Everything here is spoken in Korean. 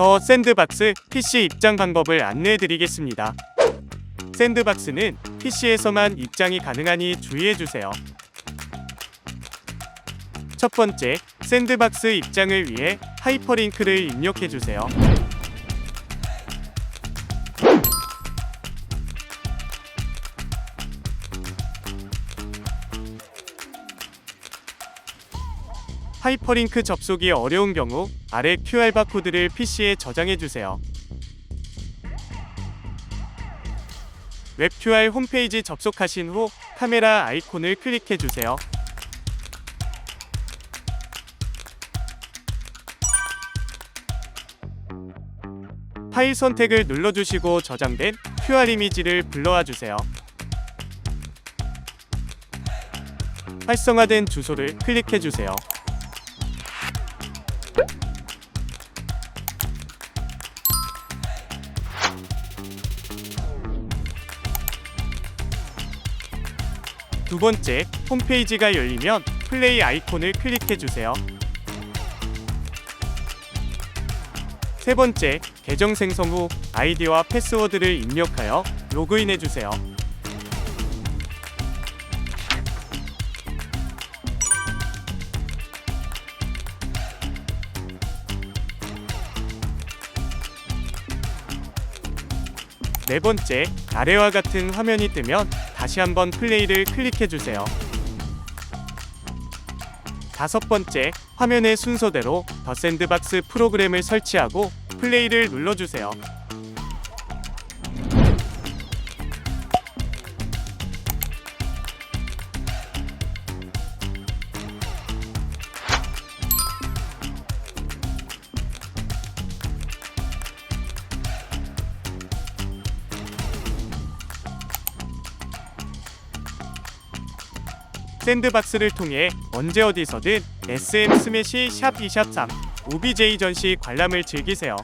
더 샌드박스 PC 입장 방법을 안내해 드리겠습니다. 샌드박스는 PC에서만 입장이 가능하니 주의해 주세요. 첫 번째, 샌드박스 입장을 위해 하이퍼링크를 입력해 주세요. 하이퍼링크 접속이 어려운 경우 아래 QR 바 코드를 PC에 저장해 주세요. 웹 QR 홈페이지 접속하신 후 카메라 아이콘을 클릭해 주세요. 파일 선택을 눌러주시고 저장된 QR 이미지를 불러와 주세요. 활성화된 주소를 클릭해 주세요. 두 번째, 홈페이지가 열리면 플레이 아이콘을 클릭해 주세요. 세 번째, 계정 생성 후 아이디와 패스워드를 입력하여 로그인해 주세요. 네 번째, 아래와 같은 화면이 뜨면 다시 한번 플레이를 클릭해 주세요. 다섯 번째, 화면의 순서대로 더 샌드박스 프로그램을 설치하고 플레이를 눌러주세요. 샌드박스를 통해 언제 어디서든 SM 스매시 샵 2 샵3 OBJ 전시 관람을 즐기세요.